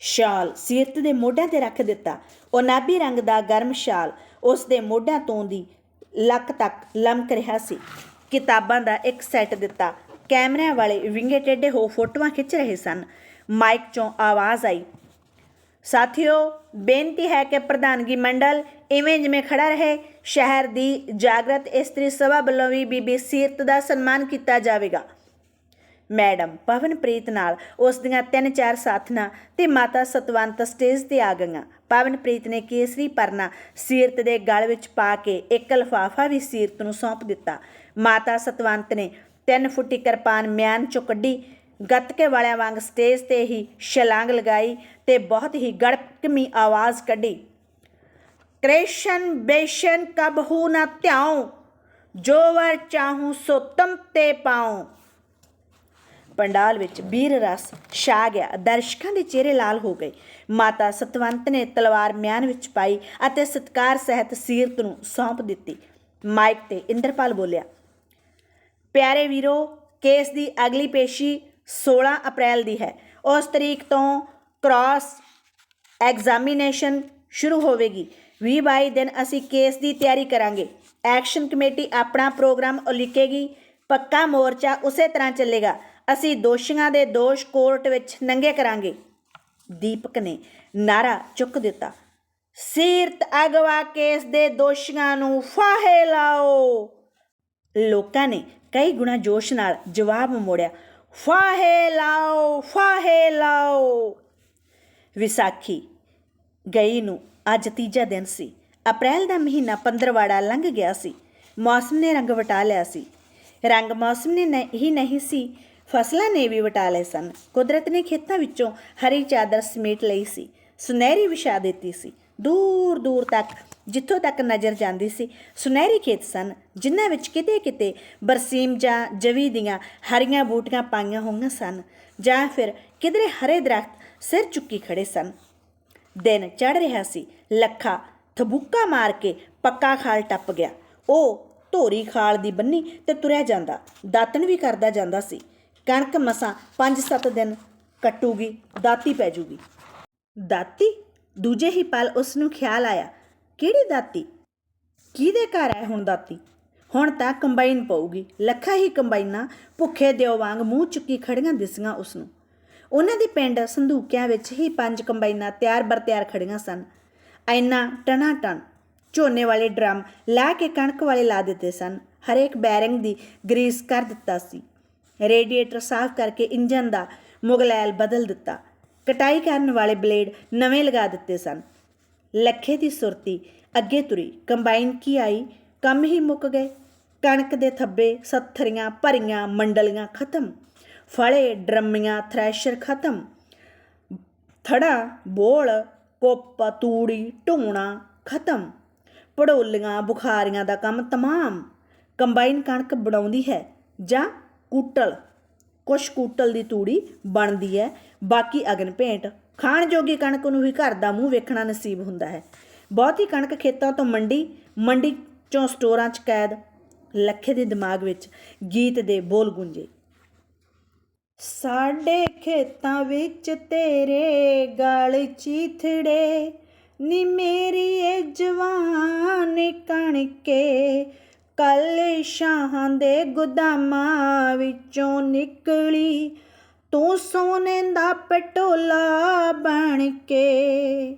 ਸ਼ਾਲ ਸੀਰਤ ਦੇ ਮੋਢਿਆਂ ਤੇ ਰੱਖ ਦਿੱਤਾ। ਉਹ ਨਾਭੀ ਰੰਗ ਦਾ ਗਰਮ ਸ਼ਾਲ ਉਸ ਦੇ ਮੋਢਿਆਂ ਤੋਂ ਦੀ ਲੱਕ ਤੱਕ ਲਮਕ ਰਿਹਾ ਸੀ। ਕਿਤਾਬਾਂ ਦਾ ਇੱਕ ਸੈੱਟ ਦਿੱਤਾ। ਕੈਮਰਿਆਂ ਵਾਲੇ ਵਿੰਗੇ ਟੇਢੇ ਹੋ ਫੋਟੋਆਂ ਖਿੱਚ ਰਹੇ ਸਨ। ਮਾਈਕ ਚੋਂ ਆਵਾਜ਼ ਆਈ, ਸਾਥੀਓ, ਬੇਨਤੀ ਹੈ ਕਿ ਪ੍ਰਧਾਨਗੀ ਮੰਡਲ ਇਵੇਂ ਜਿਵੇਂ ਖੜਾ ਰਹੇ। ਸ਼ਹਿਰ ਦੀ ਜਾਗਰਤ ਇਸਤਰੀ ਸਭਾ ਵੱਲੋਂ ਵੀ ਬੀਬੀ ਸੀਰਤ ਦਾ ਸਨਮਾਨ ਕੀਤਾ ਜਾਵੇਗਾ। ਮੈਡਮ, ਪਵਨਪ੍ਰੀਤ ਨਾਲ ਉਸ ਦੀਆਂ ਤਿੰਨ ਚਾਰ ਸਾਥਣਾਂ ਤੇ ਮਾਤਾ ਸਤਵੰਤ ਸਟੇਜ ਤੇ ਆ ਗਈਆਂ। ਪਵਨਪ੍ਰੀਤ ਨੇ ਕੇਸਰੀ ਪਰਨਾ ਸੀਰਤ ਦੇ ਗਲ ਵਿੱਚ ਪਾ ਕੇ ਇੱਕ ਲਫਾਫਾ ਵੀ ਸੀਰਤ ਨੂੰ ਸੌਂਪ ਦਿੱਤਾ। ਮਾਤਾ ਸਤਵੰਤ ਨੇ ਤਿੰਨ ਫੁੱਟੀ ਕਿਰਪਾਨ ਮਿਆਨ ਚੋਂ ਕੱਢੀ। ਗੱਤਕੇ ਵਾਲਿਆਂ ਵਾਂਗ ਸਟੇਜ ਤੇ ਹੀ ਛਲਾਂਗ ਲਗਾਈ ਤੇ ਬਹੁਤ ਹੀ ਗੜਕਮੀ ਆਵਾਜ਼ ਕੱਢੀ। ਕ੍ਰਿਸ਼ਨ ਬੇਸ਼ਨ ਕਬਹੂ ਨਾ ਧਿਆਉ, ਜੋ ਵਰ ਚਾਹੂੰ ਸੋ ਤਮ ਤੇ ਪਾਉ। ਪੰਡਾਲ ਵਿੱਚ ਵੀਰ ਰਸ ਛਾ ਗਿਆ। ਦਰਸ਼ਕਾਂ ਦੇ ਚਿਹਰੇ ਲਾਲ ਹੋ ਗਏ। ਮਾਤਾ ਸਤਵੰਤ ਨੇ ਤਲਵਾਰ ਮਿਆਨ ਵਿੱਚ ਪਾਈ ਅਤੇ ਸਤਕਾਰ ਸਹਿਤ ਸੀਰਤ ਨੂੰ ਸੌਂਪ ਦਿੱਤੀ। ਮਾਈਕ ਤੇ ਇੰਦਰਪਾਲ ਬੋਲਿਆ, ਪਿਆਰੇ ਵੀਰੋ, ਕੇਸ ਦੀ ਅਗਲੀ ਪੇਸ਼ੀ 16 ਅਪ੍ਰੈਲ ਦੀ ਹੈ। ਉਸ ਤਰੀਕ ਤੋਂ ਕ੍ਰਾਸ ਐਗਜ਼ਾਮੀਨੇਸ਼ਨ ਸ਼ੁਰੂ ਹੋਵੇਗੀ। 20 22 ਦਿਨ ਅਸੀਂ ਕੇਸ ਦੀ ਤਿਆਰੀ ਕਰਾਂਗੇ। ਐਕਸ਼ਨ ਕਮੇਟੀ ਆਪਣਾ ਪ੍ਰੋਗਰਾਮ ਉਲੀਕੇਗੀ। ਪੱਕਾ ਮੋਰਚਾ ਉਸੇ ਤਰ੍ਹਾਂ ਚੱਲੇਗਾ। ਅਸੀਂ ਦੋਸ਼ੀਆਂ ਦੇ ਦੋਸ਼ ਕੋਰਟ ਵਿੱਚ ਨੰਗੇ ਕਰਾਂਗੇ। ਦੀਪਕ ਨੇ ਨਾਰਾ ਚੁੱਕ ਦਿੱਤਾ। ਸੀਰਤ ਅਗਵਾ ਕੇਸ ਦੇ ਦੋਸ਼ੀਆਂ ਨੂੰ ਫਾਹੇ ਲਾਓ। ਲੋਕਾਂ ਨੇ ਕਈ ਗੁਣਾ ਜੋਸ਼ ਨਾਲ ਜਵਾਬ ਮੋੜਿਆ। ਫਾਹੇ ਲਾਓ ਫਾਹੇ ਲਾਓ। ਵਿਸਾਖੀ ਗਈ ਨੂੰ ਅੱਜ ਤੀਜਾ ਦਿਨ ਸੀ। ਅਪ੍ਰੈਲ ਦਾ ਮਹੀਨਾ ਪੰਦਰਵਾੜਾ ਲੰਘ ਗਿਆ ਸੀ। ਮੌਸਮ ਨੇ ਰੰਗ ਵਟਾ ਲਿਆ ਸੀ। ਰੰਗ ਮੌਸਮ ਨੇ, ਹੀ ਨਹੀਂ ਸੀ। ਫਸਲਾਂ ਨੇ ਵੀ ਵਟਾ ਲਏ ਸਨ। ਕੁਦਰਤ ਨੇ ਖੇਤਾਂ ਵਿੱਚੋਂ ਹਰੀ ਚਾਦਰ ਸਮੇਟ ਲਈ ਸੀ। ਸੁਨਹਿਰੀ ਵਿਛਾ ਦਿੱਤੀ ਸੀ। ਦੂਰ ਦੂਰ ਤੱਕ, ਜਿੱਥੋਂ ਤੱਕ ਨਜ਼ਰ ਜਾਂਦੀ ਸੀ, ਸੁਨਹਿਰੀ ਖੇਤ ਸਨ, ਜਿਨ੍ਹਾਂ ਵਿੱਚ ਕਿਤੇ ਕਿਤੇ ਬਰਸੀਮ ਜਾਂ ਜਵੀ ਦੀਆਂ ਹਰੀਆਂ ਬੂਟੀਆਂ ਪਾਈਆਂ ਹੋਈਆਂ ਸਨ, ਜਾਂ ਫਿਰ ਕਿਧਰੇ ਹਰੇ ਦਰਖਤ ਸਿਰ ਚੁੱਕੀ ਖੜੇ ਸਨ। ਦਿਨ ਚੜ ਰਿਹਾ ਸੀ। ਲੱਖਾ, ਥਬੂਕਾ ਮਾਰ ਕੇ ਪੱਕਾ ਖਾਲ ਟੱਪ ਗਿਆ। ਉਹ ਧੋਰੀ ਖਾਲ ਦੀ ਬੰਨੀ ਤੇ ਤੁਰਿਆ ਜਾਂਦਾ, ਦਾਤਣ ਵੀ ਕਰਦਾ ਜਾਂਦਾ ਸੀ। ਕਣਕ ਮਸਾਂ 5-7 ਦਿਨ ਕੱਟੂਗੀ, ਦਾਤੀ ਪੈ ਜੂਗੀ। ਦਾਤੀ? ਦੂਜੇ ਹੀ ਪਲ ਉਸ ਨੂੰ ਖਿਆਲ ਆਇਆ, ਕਿਹੜੀ ਦਾਤੀ? ਕਿਹਦੇ ਘਰ ਹੈ ਹੁਣ ਦਾਤੀ? ਹੁਣ ਤਾਂ ਕੰਬਾਈਨ ਪਊਗੀ, ਲੱਖਾਂ ਹੀ ਕੰਬਾਈਨਾਂ ਭੁੱਖੇ ਦਿਓ ਵਾਂਗ ਮੂੰਹ ਚੁੱਕੀ ਖੜੀਆਂ ਦਿਸੀਆਂ ਉਸ ਨੂੰ ਉਹਨਾਂ ਦੇ ਪਿੰਡ ਸੰਧੂਕਿਆਂ ਵਿੱਚ ਹੀ ਪੰਜ ਕੰਬਾਈਨਾਂ ਤਿਆਰ ਬਰ ਤਿਆਰ ਖੜੀਆਂ ਸਨ। ਐਨਾ ਟਣਾ ਟਣ ਝੋਨੇ ਵਾਲੇ ਡਰਮ ਲਾ ਕੇ ਕਣਕ ਵਾਲੇ ਲਾ ਦਿੱਤੇ ਸਨ। ਹਰੇਕ ਬੈਰਿੰਗ ਦੀ ਗਰੀਸ ਕਰ ਦਿੱਤਾ ਸੀ। ਰੇਡੀਏਟਰ ਸਾਫ਼ ਕਰਕੇ ਇੰਜਨ ਦਾ ਮੁਗਲੈਲ ਬਦਲ ਦਿੱਤਾ। ਕਟਾਈ ਕਰਨ ਵਾਲੇ ਬਲੇਡ ਨਵੇਂ ਲਗਾ ਦਿੱਤੇ ਸਨ। ਲੱਖੇ ਦੀ ਸੁਰਤੀ ਅੱਗੇ ਤੁਰੀ। ਕੰਬਾਈਨ ਕੀ ਆਈ? ਕੰਮ ਹੀ ਮੁੱਕ ਗਏ। ਕਣਕ ਦੇ ਥੱਬੇ ਸੱਥਰੀਆਂ ਭਰੀਆਂ ਮੰਡਲੀਆਂ ਖਤਮ। ਫਲੇ, ਡਰਮੀਆਂ, ਥ੍ਰੈਸ਼ਰ ਖਤਮ। ਥੜਾ ਬੋਲ, ਕੋਪ, ਤੂੜੀ, ਢੋਣਾ ਖਤਮ। ਪੜੋਲੀਆਂ, ਬੁਖਾਰੀਆਂ ਦਾ ਕੰਮ ਤਮਾਮ। ਕੰਬਾਈਨ ਕਣਕ ਬਣਾਉਂਦੀ ਹੈ ਜਾਂ ਕੂਟਲ, ਕੁਛ ਕੂਟਲ ਦੀ ਤੂੜੀ ਬਣਦੀ ਹੈ। ਬਾਕੀ ਅਗਨ ਭੇਂਟ, ਖਾਣ ਜੋਗੀ ਕਣਕ ਨੂੰ ਹੀ ਘਰ ਦਾ ਮੂੰਹ ਵੇਖਣਾ ਨਸੀਬ ਹੁੰਦਾ ਹੈ। ਬਹੁਤੀ ਕਣਕ ਖੇਤਾਂ ਤੋਂ ਮੰਡੀ ਮੰਡੀ ਚੋਂ ਸਟੋਰਾਂ 'ਚ ਕੈਦ, ਲੱਖੇ ਦੇ ਦਿਮਾਗ ਵਿੱਚ ਗੀਤ ਦੇ ਬੋਲ ਗੂੰਜੇ। ਸਾਡੇ ਖੇਤਾਂ ਵਿੱਚ ਤੇਰੇ ਗਲ ਚੀਥੜੇ, ਨੀ ਮੇਰੀ ਏ ਜਵਾਨ ਕਣਕੇ ਕੱਲ ਸ਼ਾਹਾਂ ਦੇ ਗੁਦਾਮਾਂ ਵਿੱਚੋਂ ਨਿਕਲੀ। ਤੂੰ ਸੋਨੇ ਦਾ ਪਟੋਲਾ ਬਣ ਕੇ।